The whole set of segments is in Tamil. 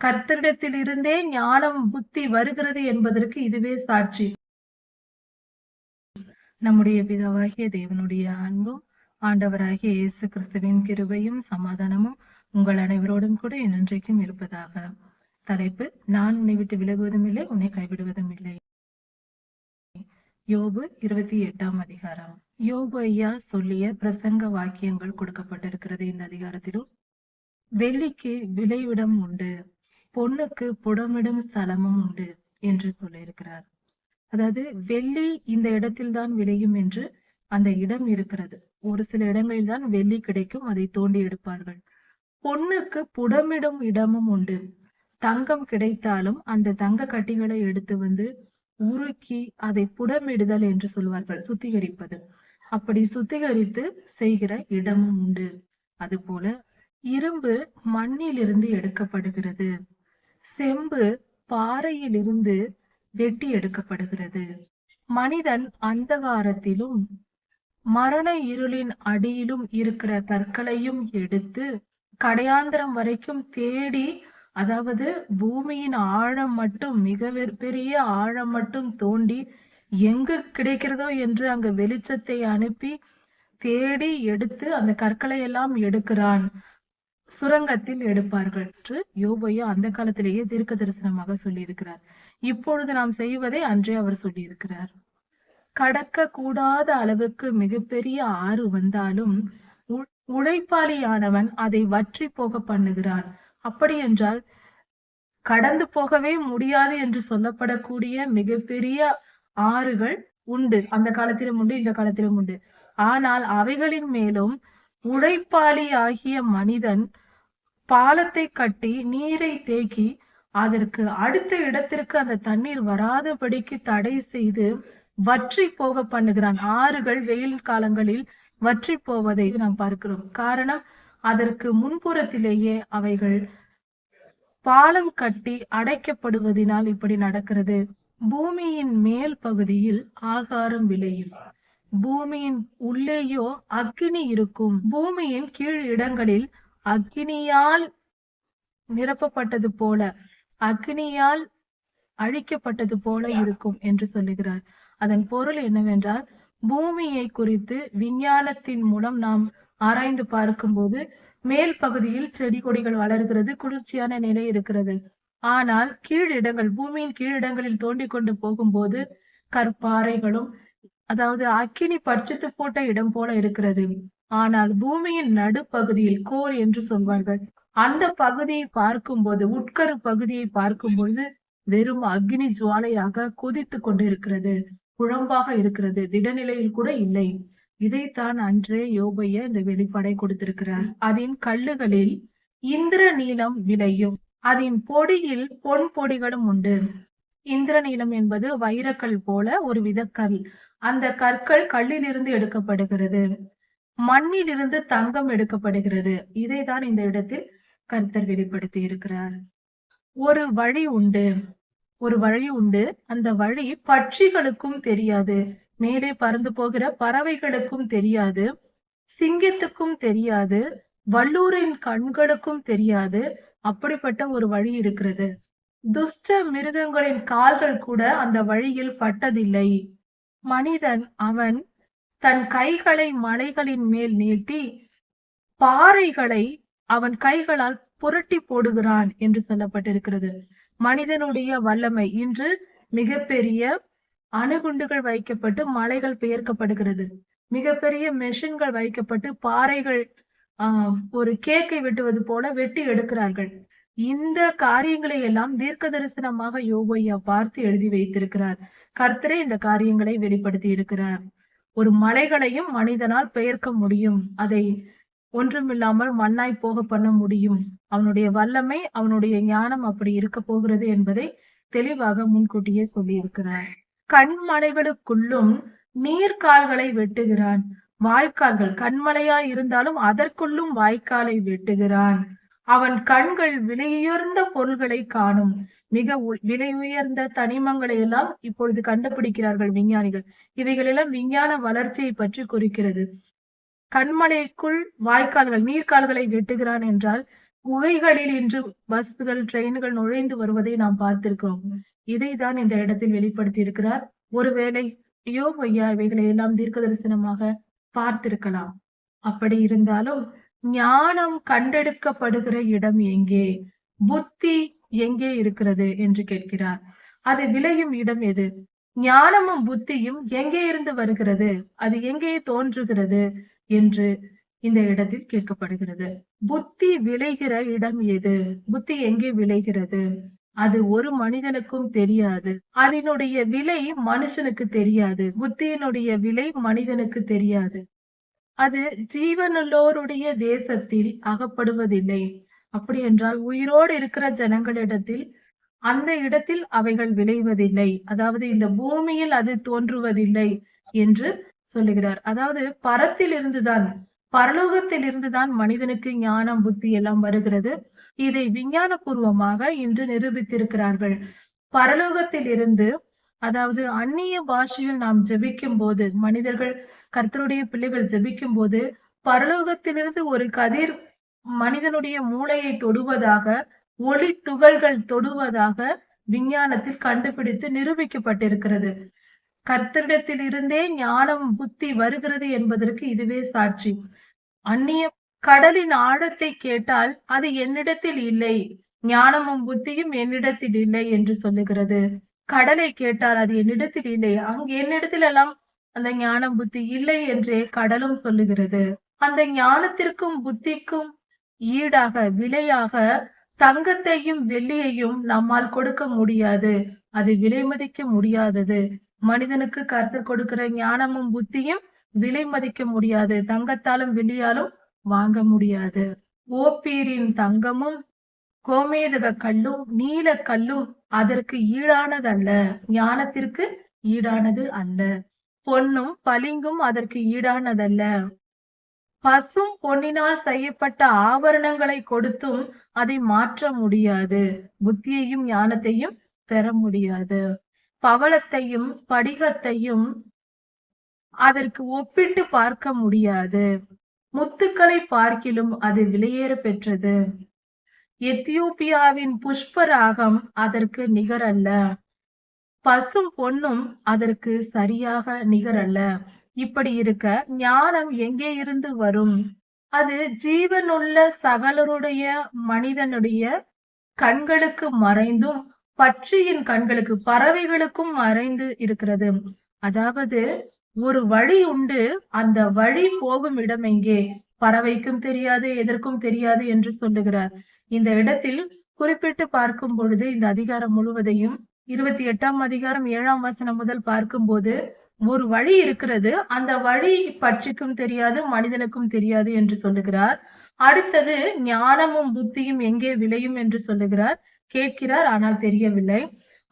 கர்த்தரிடத்திலிருந்தே ஞானம் புத்தி வருகிறது என்பதற்கு இதுவே சாட்சி. நம்முடைய பிதாவாகிய தேவனுடைய அன்பும் ஆண்டவராகிய இயேசு கிறிஸ்துவின் கிருபையும் சமாதானமும் உங்கள் அனைவரோடும் கூட என்றைக்கும் இருப்பதாக. தலைப்பு நான் உன்னை விட்டு விலகுவதும் இல்லை உன்னை கைவிடுவதும் இல்லை. யோபு இருபத்தி எட்டாம் அதிகாரம். யோபு ஐயா சொல்லிய பிரசங்க வாக்கியங்கள் கொடுக்கப்பட்டிருக்கிறது இந்த அதிகாரத்திலும். வெள்ளிக்கு விளைவிடம் உண்டு. பொண்ணுக்கு புடமிடும் ஸ்தலமும் உண்டு என்று சொல்லியிருக்கிறார். அதாவது வெள்ளி இந்த இடத்தில்தான் விளையும் என்று அந்த இடம் இருக்கிறது. ஒரு சில இடங்களில் தான் வெள்ளி கிடைக்கும் அதை தோண்டி எடுப்பார்கள். பொண்ணுக்கு புடமிடும் இடமும் உண்டு. தங்கம் கிடைத்தாலும் அந்த தங்க கட்டிகளை எடுத்து வந்து உருக்கி அதை புடமிடுதல் என்று சொல்வார்கள் சுத்திகரிப்பது. அப்படி சுத்திகரித்து செய்கிற இடமும் உண்டு. அதுபோல இரும்பு மண்ணிலிருந்து எடுக்கப்படுகிறது. செம்பு பாறையிலிருந்து வெட்டி எடுக்கப்படுகிறது. மனிதன் அந்தகாரத்திலும் மரண இருளின் அடியிலும் இருக்கிற கற்களையும் எடுத்து கடையாந்திரம் வரைக்கும் தேடி அதாவது பூமியின் ஆழம் மட்டும் மிக வெ- பெரிய ஆழம் மட்டும் தோண்டி எங்கு கிடைக்கிறதோ என்று அங்கு வெளிச்சத்தை அனுப்பி தேடி எடுத்து அந்த கற்களை எல்லாம் எடுக்கிறான். சுரங்கத்தில் எடுப்பார்கள் என்று யோபையா அந்த காலத்திலேயே தீர்க்க தரிசனமாக சொல்லியிருக்கிறார். இப்பொழுது நாம் செய்வதை அன்றே அவர் சொல்லியிருக்கிறார். கடக்க கூடாத அளவுக்கு மிகப்பெரிய ஆறு வந்தாலும் உ- உழைப்பாளியானவன் அதை வற்றி போக பண்ணுகிறான். அப்படி என்றால் கடந்து போகவே முடியாது என்று சொல்லப்படக்கூடிய மிகப்பெரிய ஆறுகள் உண்டு. அந்த காலத்திலும் உண்டு இந்த காலத்திலும் உண்டு. ஆனால் அவைகளின் மேலும் உழைப்பாளி ஆகிய மனிதன் பாலத்தை கட்டி நீரை தேக்கி அதற்கு அடுத்த இடத்திற்கு அந்த தண்ணீர் வராதபடிக்கு தடை செய்து வற்றி போக பண்ணுகிறான். ஆறுகள் வெயில் காலங்களில் வற்றி போவதை நாம் பார்க்கிறோம். காரணம் அதற்கு முன்புறத்திலேயே அவைகள் பாலம் கட்டி அடைக்கப்படுவதினால் இப்படி நடக்கிறது. பூமியின் மேல் பகுதியில் ஆகாரம் விளையும். பூமியின் உள்ளேயோ அக்கினி இருக்கும். பூமியின் கீழ் இடங்களில் அக்கினியால் நிரப்பப்பட்டது போல அக்னியால் அழிக்கப்பட்டது போல இருக்கும் என்று சொல்லுகிறார். அதன் பொருள் என்னவென்றால் பூமியை குறித்து விஞ்ஞானத்தின் மூலம் நாம் ஆராய்ந்து பார்க்கும்போது மேல் பகுதியில் செடி கொடிகள் வளர்கிறது குளிர்ச்சியான நிலை இருக்கிறது. ஆனால் கீழிடங்கள் பூமியின் கீழிடங்களில் தோண்டி கொண்டு போகும்போது கற்பாறைகளும் அதாவது அக்கினி பட்சித்து போட்ட இடம் போல இருக்கிறது. ஆனால் பூமியின் நடுப்பகுதியில் கோர் என்று சொல்வார்கள். அந்த பகுதியை பார்க்கும்போது உட்கரு பகுதியை பார்க்கும்போது வெறும் அக்னி ஜுவாலையாக கொதித்து கொண்டு இருக்கிறது குழம்பாக இருக்கிறது. திடநிலையில் கூட இல்லை. இதைத்தான் அன்றே யோபைய இந்த வெளிப்பாடை கொடுத்திருக்கிறார். அதன் கல்லுகளில் இந்திர நீளம் விளையும். அதன் பொடியில் பொன் பொடிகளும் உண்டு. இந்திரநீலம் என்பது வைரக்கல் போல ஒரு வித கல் அந்த கற்கள் கல்லிலிருந்து எடுக்கப்படுகிறது. மண்ணிலிருந்து தங்கம் எடுக்கப்படுகிறது. இதைதான் இந்த இடத்தில் கர்த்தர் வெளிப்படுத்தி இருக்கிறார் ஒரு வழி உண்டு. ஒரு வழி உண்டு. அந்த வழி பட்சிகளுக்கும் தெரியாது. மேலே பறந்து போகிற பறவைகளுக்கும் தெரியாது. சிங்கத்துக்கும் தெரியாது. வல்லூரின் கண்களுக்கும் தெரியாது. அப்படிப்பட்ட ஒரு வழி இருக்கிறது. துஷ்ட மிருகங்களின் கால்கள் கூட அந்த வழியில் பட்டதில்லை. மனிதன் அவன் தன் கைகளை மலைகளின் மேல் நீட்டி பாறைகளை அவன் கைகளால் புரட்டி போடுகிறான் என்று சொல்லப்பட்டிருக்கிறது. மனிதனுடைய வல்லமை இன்று மிகப்பெரிய அணுகுண்டுகள் வைக்கப்பட்டு மலைகள் பெயர்க்கப்படுகிறது. மிகப்பெரிய மெஷின்கள் வைக்கப்பட்டு பாறைகள் ஆஹ் ஒரு கேக்கை வெட்டுவது போல வெட்டி எடுக்கிறார்கள். இந்த காரியங்களை எல்லாம் தீர்க்க தரிசனமாக யோகையா பார்த்து எழுதி வைத்திருக்கிறார். கர்த்தரே இந்த காரியங்களை வெளிப்படுத்தி இருக்கிறார். ஒரு மலைகளையும் மனிதனால் பெயர்க்க முடியும். அதை ஒன்றுமில்லாமல் மண்ணாய் போக பண்ண முடியும். அவனுடைய வல்லமை அவனுடைய ஞானம் அப்படி இருக்க போகிறது என்பதை தெளிவாக முன்கூட்டியே சொல்லியிருக்கிறார். கண்மலைகளுக்குள்ளும் நீர்கால்களை வெட்டுகிறான். வாய்க்கால்கள் கண்மலையா இருந்தாலும் அதற்குள்ளும் வாய்க்காலை வெட்டுகிறான். அவன் கண்கள் விலையுயர்ந்த பொருள்களை காணும். மிக விலை உயர்ந்த தனிமங்களை எல்லாம் இப்பொழுது கண்டுபிடிக்கிறார்கள் விஞ்ஞானிகள். இவைகள் எல்லாம் விஞ்ஞான வளர்ச்சியை பற்றி குறிக்கிறது. கண்மலைக்குள் வாய்க்கால்கள் நீர்க்கால்களை வெட்டுகிறான் என்றால் குகைகளில் இன்று பஸ்கள் ட்ரெயின்கள் நுழைந்து வருவதை நாம் பார்த்திருக்கிறோம். இதை தான் இந்த இடத்தில் வெளிப்படுத்தி இருக்கிறார் ஒருவேளை யோ ஐயா இவைகளை எல்லாம் தீர்க்க தரிசனமாக பார்த்திருக்கலாம். அப்படி இருந்தாலும் ஞானம் கண்டெடுக்கப்படுகிற இடம் எங்கே? புத்தி எங்கே இருக்கிறது என்று கேட்கிறார். அது விளையும் இடம் எது? ஞானமும் புத்தியும் எங்கே இருந்து வருகிறது? அது எங்கே தோன்றுகிறது என்று இந்த இடத்தில் கேட்கப்படுகிறது. புத்தி விளைகிற இடம் எது? புத்தி எங்கே விளைகிறது? அது ஒரு மனிதனுக்கும் தெரியாது. அதனுடைய விலை மனுஷனுக்கு தெரியாது. புத்தியினுடைய விலை மனிதனுக்கு தெரியாது. அது ஜீவனுள்ளோருடைய தேசத்தில் அகப்படுவதில்லை. அப்படி என்றால் உயிரோடு இருக்கிற ஜனங்களிடத்தில் அந்த இடத்தில் அவைகள் விளைவதில்லை. அதாவது இந்த பூமியில் அது தோன்றுவதில்லை என்று சொல்லுகிறார். அதாவது பரத்தில் இருந்துதான் பரலோகத்தில் இருந்துதான் மனிதனுக்கு ஞானம் புத்தி எல்லாம் வருகிறது. இதை விஞ்ஞான பூர்வமாக இன்று நிரூபித்திருக்கிறார்கள். பரலோகத்தில் இருந்து அதாவது அந்நிய பாஷையில் நாம் ஜெபிக்கும் போது மனிதர்கள் கர்த்தருடைய பிள்ளைகள் ஜெபிக்கும் போது பரலோகத்திலிருந்து ஒரு கதிர் மனிதனுடைய மூளையை தொடுவதாக ஒளி துகள்கள் தொடுவதாக விஞ்ஞானத்தில் கண்டுபிடித்து நிரூபிக்கப்பட்டிருக்கிறது. கர்த்தரிடத்தில் இருந்தே ஞானம் புத்தி வருகிறது என்பதற்கு இதுவே சாட்சி. அந்நிய கடலின் ஆழத்தை கேட்டால் அது என்னிடத்தில் இல்லை ஞானமும் புத்தியும் என்னிடத்தில் இல்லை என்று சொல்லுகிறது. கடலை கேட்டால் அது என்னிடத்தில் இல்லை. அங்கு என்னிடத்தில் எல்லாம் அந்த ஞானம் புத்தி இல்லை என்றே கடலும் சொல்லுகிறது. அந்த ஞானத்திற்கும் புத்திக்கும் ஈடாக விலையாக தங்கத்தையும் வெள்ளியையும் நம்மால் கொடுக்க முடியாது. அது விலை மதிக்க முடியாதது. மனிதனுக்கு கருத்தர் கொடுக்கிற ஞானமும் புத்தியும் விலை மதிக்க முடியாது. தங்கத்தாலும் வெள்ளியாலும் வாங்க முடியாது. ஓப்பீரின் தங்கமும் கோமேதக கல்லும் நீல கல்லும் அதற்கு ஈடானதல்ல. ஞானத்திற்கு ஈடானது அல்ல. பொன்னும் பளிங்கும் அதற்கு ஈடானதல்ல. பசும் பொன்னினால் செய்யப்பட்ட ஆபரணங்களை கொடுத்தும் அதை மாற்ற முடியாது. புத்தியையும் ஞானத்தையும் பெற முடியாது. பவளத்தையும் ஸ்படிகத்தையும் அதற்கு ஒப்பிட்டு பார்க்க முடியாது. முத்துக்களை பார்க்கிலும் அது விலையேற பெற்றது. எத்தியோப்பியாவின் புஷ்பராகம் அதற்கு நிகரல்ல. பசும் பொன்னும் அதற்கு சரியாக நிகரல்ல. இப்படி இருக்க ஞானம் எங்கே இருந்து வரும்? அது ஜீவனுள்ள சகலருடைய மனிதனுடைய கண்களுக்கு மறைந்தும் பட்சியின் கண்களுக்கு பறவைகளுக்கும் மறைந்து இருக்கிறது. அதாவது ஒரு வழி உண்டு அந்த வழி போகும் இடம் எங்கே? பறவைக்கும் தெரியாது எதற்கும் தெரியாது என்று சொல்லுகிறார். இந்த இடத்தில் குறிப்பிட்டு பார்க்கும் பொழுது இந்த அதிகாரம் முழுவதையும் இருபத்தி எட்டாம் அதிகாரம் ஏழாம் வசனம் முதல் பார்க்கும்போது ஒரு வழி இருக்கிறது அந்த வழி பட்சிக்கும் தெரியாது மனிதனுக்கும் தெரியாது என்று சொல்லுகிறார். அடுத்தது ஞானமும் புத்தியும் எங்கே விளையும் என்று சொல்லுகிறார். கேட்கிறார் ஆனால் தெரியவில்லை.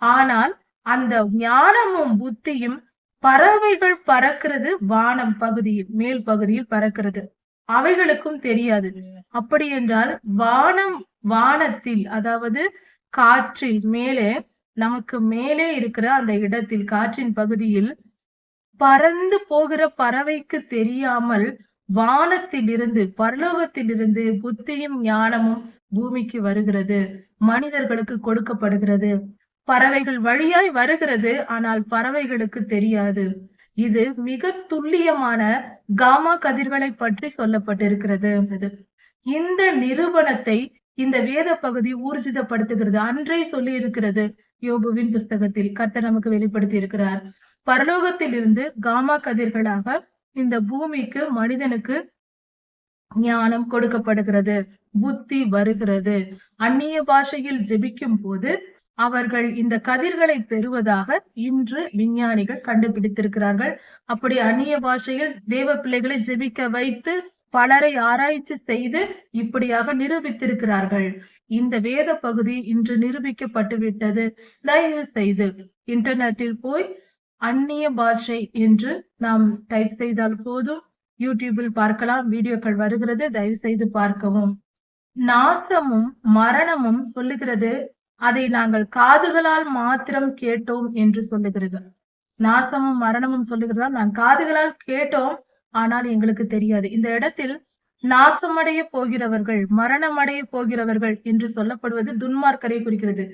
ஆனால் அந்த ஞானமும் புத்தியும் பறவைகள் பறக்கிறது வானம் பகுதியில் மேல் பகுதியில் பறக்கிறது. அவைகளுக்கும் தெரியாது. அப்படி என்றால் வானம் வானத்தில் அதாவது காற்றில் மேலே நமக்கு மேலே இருக்கிற அந்த இடத்தில் காற்றின் பகுதியில் பறந்து போகிற பறவைக்கு தெரியாமல் வானத்தில் இருந்து இருந்து புத்தியும் ஞானமும் பூமிக்கு வருகிறது. மனிதர்களுக்கு கொடுக்கப்படுகிறது. பறவைகள் வழியாய் வருகிறது ஆனால் பறவைகளுக்கு தெரியாது. இது மிக துல்லியமான காமா கதிர்களை பற்றி சொல்லப்பட்டிருக்கிறது. இந்த நிரூபணத்தை இந்த வேத பகுதி ஊர்ஜிதப்படுத்துகிறது. அன்றே சொல்லி இருக்கிறது யோபுவின் புஸ்தகத்தில். கர்த்தர் நமக்கு வெளிப்படுத்தி இருக்கிறார் பரலோகத்தில் இருந்து காமா கதிர்களாக இந்த பூமிக்கு மனிதனுக்கு ஞானம் கொடுக்கப்படுகிறது. புத்தி வருகிறது. அந்நிய பாஷையில் ஜெபிக்கும் போது அவர்கள் இந்த கதிர்களை பெறுவதாக இன்று விஞ்ஞானிகள் கண்டுபிடித்திருக்கிறார்கள். அப்படி அந்நிய பாஷையில் தேவ பிள்ளைகளை ஜெபிக்க வைத்து பலரை ஆராய்ச்சி செய்து இப்படியாக நிரூபித்திருக்கிறார்கள். இந்த வேத பகுதி இன்று நிரூபிக்கப்பட்டு விட்டது தயவு செய்து இன்டர்நெட்டில் போய் அந்நிய பாஷை என்று நாம் டைப் செய்தால் போதும். யூடியூபில் பார்க்கலாம். வீடியோக்கள் வருகிறது. தயவு செய்து பார்க்கவும். நாசமும் மரணமும் சொல்லுகிறது. அதை நாங்கள் காதுகளால் மாத்திரம் கேட்டோம் என்று சொல்லுகிறது. நாசமும் மரணமும் சொல்லுகிறதா நான் காதுகளால் கேட்டோம். ஆனால் எங்களுக்கு தெரியாது. இந்த இடத்தில் நாசமடைய போகிறவர்கள் மரணமடைய போகிறவர்கள் என்று சொல்லப்படுவது துன்மார்க்கரை குறிக்கிறது.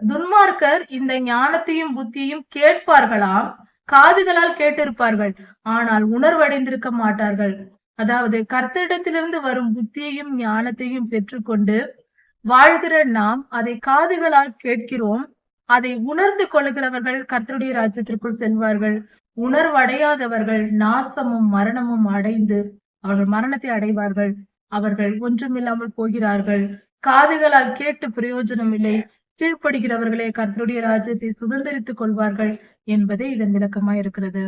துன்மார்க்கர் இந்த ஞானத்தையும் புத்தியையும் கேட்பார்களாம். காதுகளால் கேட்டிருப்பார்கள். ஆனால் உணர்வடைந்திருக்க மாட்டார்கள். அதாவது கர்த்தரிடத்திலிருந்து வரும் புத்தியையும் ஞானத்தையும் பெற்றுக்கொண்டு வாழ்கிற நாம் அதை காதுகளால் கேட்கிறோம். அதை உணர்ந்து கொள்கிறவர்கள் கர்த்தருடைய ராஜ்யத்திற்குள் செல்வார்கள். உணர்வடையாதவர்கள் நாசமும் மரணமும் அடைந்து அவர்கள் மரணத்தை அடைவார்கள். அவர்கள் ஒன்றுமில்லாமல் போகிறார்கள். காதுகளால் கேட்டு பிரயோஜனம் இல்லை. கீழ்ப்படுகிறவர்களே கர்த்தருடைய ராஜ்யத்தை சுதந்திரித்துக் கொள்வார்கள் என்பதே இதன் விளக்கமா இருக்கிறது.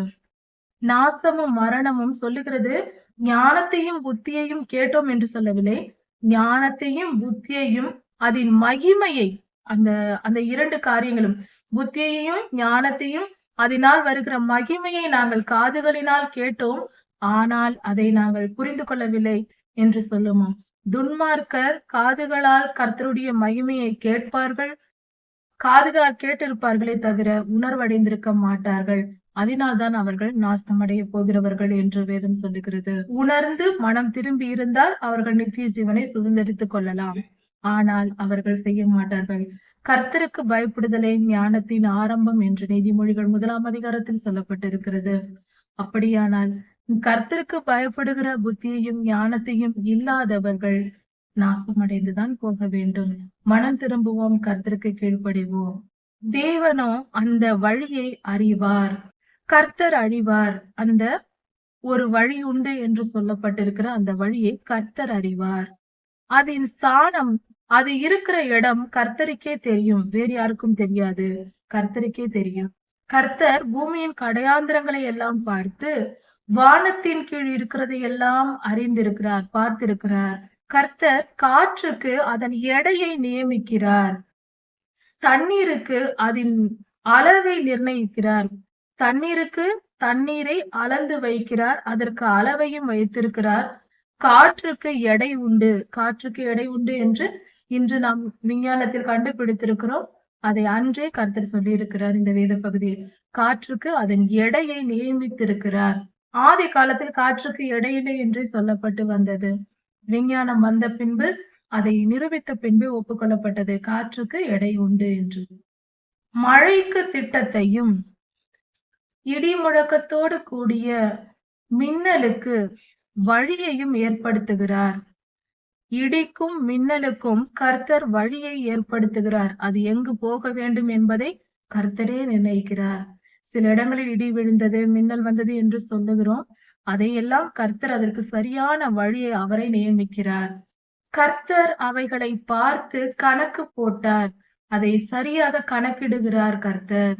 நாசமும் மரணமும் சொல்லுகிறது ஞானத்தையும் புத்தியையும் கேட்டோம் என்று சொல்லவில்லை. ஞானத்தையும் புத்தியையும் அதன் மகிமையை அந்த அந்த இரண்டு காரியங்களும் புத்தியையும் ஞானத்தையும் அதனால் வருகிற மகிமையை நாங்கள் காதுகளினால் கேட்டோம். ஆனால் அதை நாங்கள் புரிந்து கொள்ளவில்லை என்று சொல்லுமா? துன்மார்க்கர் காதுகளால் கர்த்தருடைய மகிமையை கேட்பார்கள். காதுகளால் கேட்டிருப்பார்களே தவிர உணர்வடைந்திருக்க மாட்டார்கள். அதனால்தான் அவர்கள் நாசமடைய போகிறவர்கள் என்று வேதம் சொல்லுகிறது. உணர்ந்து மனம் திரும்பி இருந்தால் அவர்கள் நித்திய ஜீவனை சுதந்திரித்துக் கொள்ளலாம். ஆனால் அவர்கள் செய்ய மாட்டார்கள். கர்த்தருக்கு பயப்படுதலே ஞானத்தின் ஆரம்பம் என்று நீதிமொழிகள் முதலாம் அதிகாரத்தில் சொல்லப்பட்டிருக்கிறது. அப்படியானால் கர்த்தருக்கு பயப்படுகிற புத்தியையும் ஞானத்தையும் இல்லாதவர்கள் நாசமடைந்துதான் போக வேண்டும். மனம் திரும்புவோம் கர்த்தருக்கு கீழ்ப்படிவோம். தேவனோ அந்த வழியை அறிவார். கர்த்தர் அறிவார். அந்த ஒரு வழி உண்டு என்று சொல்லப்பட்டிருக்கிற அந்த வழியை கர்த்தர் அறிவார். அதன் ஸ்தானம் அது இருக்கிற இடம் கர்த்தருக்கே தெரியும். வேறு யாருக்கும் தெரியாது. கர்த்தருக்கே தெரியும். கர்த்தர் பூமியின் கடையாந்திரங்களை எல்லாம் பார்த்து வானத்தின் கீழ் இருக்கிறதை எல்லாம் அறிந்திருக்கிறார் பார்த்திருக்கிறார். கர்த்தர் காற்றுக்கு அதன் எடையை நியமிக்கிறார். தண்ணீருக்கு அதன் அளவை நிர்ணயிக்கிறார். தண்ணீருக்கு தண்ணீரை அளந்து வைக்கிறார். அதற்கு அளவையும் வைத்திருக்கிறார். காற்றுக்கு எடை உண்டு. காற்றுக்கு எடை உண்டு என்று இன்று நாம் விஞ்ஞானத்தில் கண்டுபிடித்திருக்கிறோம். அதை அன்றே கர்த்தர் சொல்லியிருக்கிறார் இந்த வேத பகுதியில். காற்றுக்கு அதன் எடையை நியமித்திருக்கிறார். ஆதி காலத்தில் காற்றுக்கு எடையில்லை என்றே சொல்லப்பட்டு வந்தது. விஞ்ஞானம் வந்த பின்பு அதை நிரூபித்த பின்பு ஒப்புக்கொள்ளப்பட்டது. காற்றுக்கு எடை உண்டு என்று. மழைக்கு திட்டத்தையும் இடி முழக்கத்தோடு கூடிய மின்னலுக்கு வழியையும் ஏற்படுத்துகிறார். இடிக்கும் மின்னலுக்கும் கர்த்தர் வழியை ஏற்படுத்துகிறார். அது எங்கு போக வேண்டும் என்பதை கர்த்தரே நிர்ணயிக்கிறார். சில இடங்களில் இடி விழுந்தது மின்னல் வந்தது என்று சொல்லுகிறோம். அதையெல்லாம் கர்த்தர் அதற்கு சரியான வழியை அவரை நியமிக்கிறார். கர்த்தர் அவைகளை பார்த்து கணக்கு போட்டார். அதை சரியாக கணக்கிடுகிறார் கர்த்தர்.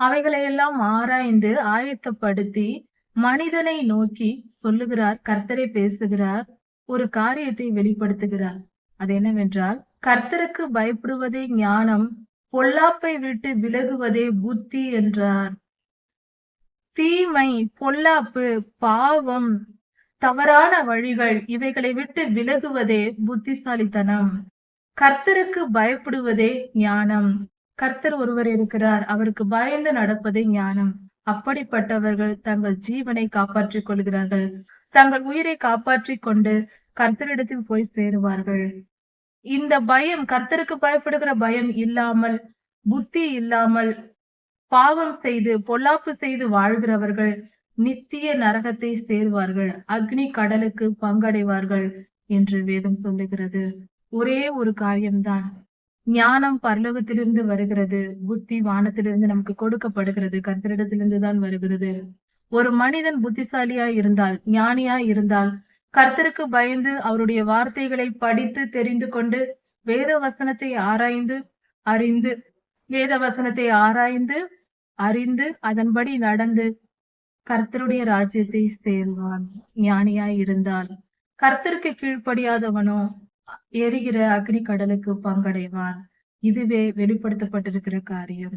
அவைகளையெல்லாம் ஆராய்ந்து ஆயத்தப்படுத்தி மனிதனை நோக்கி சொல்லுகிறார் கர்த்தரை பேசுகிறார். ஒரு காரியத்தை வெளிப்படுத்துகிறார். அது என்னவென்றால் கர்த்தருக்கு பயப்படுவதே ஞானம் பொல்லாப்பை விட்டு விலகுவதே புத்தி என்றார். தீமை பொல்லாப்பு பாவம் தவறான வழிகள் இவைகளை விட்டு விலகுவதே புத்திசாலித்தனம். கர்த்தருக்கு பயப்படுவதே ஞானம். கர்த்தர் ஒருவர் இருக்கிறார் அவருக்கு பயந்து நடப்பதே ஞானம். அப்படிப்பட்டவர்கள் தங்கள் ஜீவனை காப்பாற்றிக் கொள்கிறார்கள். தங்கள் உயிரை காப்பாற்றிக் கொண்டு கர்த்தரிடத்தில் போய் சேருவார்கள். இந்த பயம் கர்த்தருக்கு பயப்படுகிற பயம் இல்லாமல் புத்தி இல்லாமல் பாவம் செய்து பொல்லாப்பு செய்து வாழ்கிறவர்கள் நித்திய நரகத்தை சேர்வார்கள். அக்னி கடலுக்கு பங்கடைவார்கள் என்று வேதம் சொல்லுகிறது. ஒரே ஒரு காரியம்தான். ஞானம் பரலோகத்திலிருந்து வருகிறது. புத்தி வானத்திலிருந்து நமக்கு கொடுக்கப்படுகிறது. கர்த்தரிடத்திலிருந்து தான் வருகிறது. ஒரு மனிதன் புத்திசாலியா இருந்தால் ஞானியா இருந்தால் கர்த்தருக்கு பயந்து அவருடைய வார்த்தைகளை படித்து தெரிந்து கொண்டு வேத வசனத்தை ஆராய்ந்து அறிந்து வேத வசனத்தை ஆராய்ந்து அறிந்து அதன்படி நடந்து கர்த்தருடைய ராஜ்யத்தை சேர்வான். ஞானியாய் இருந்தால் கர்த்தருக்கு கீழ்ப்படியாதவனோ எரிகிற அக்னி கடலுக்கு பங்கடைவான். இதுவே வெளிப்படுத்தப்பட்டிருக்கிற காரியம்.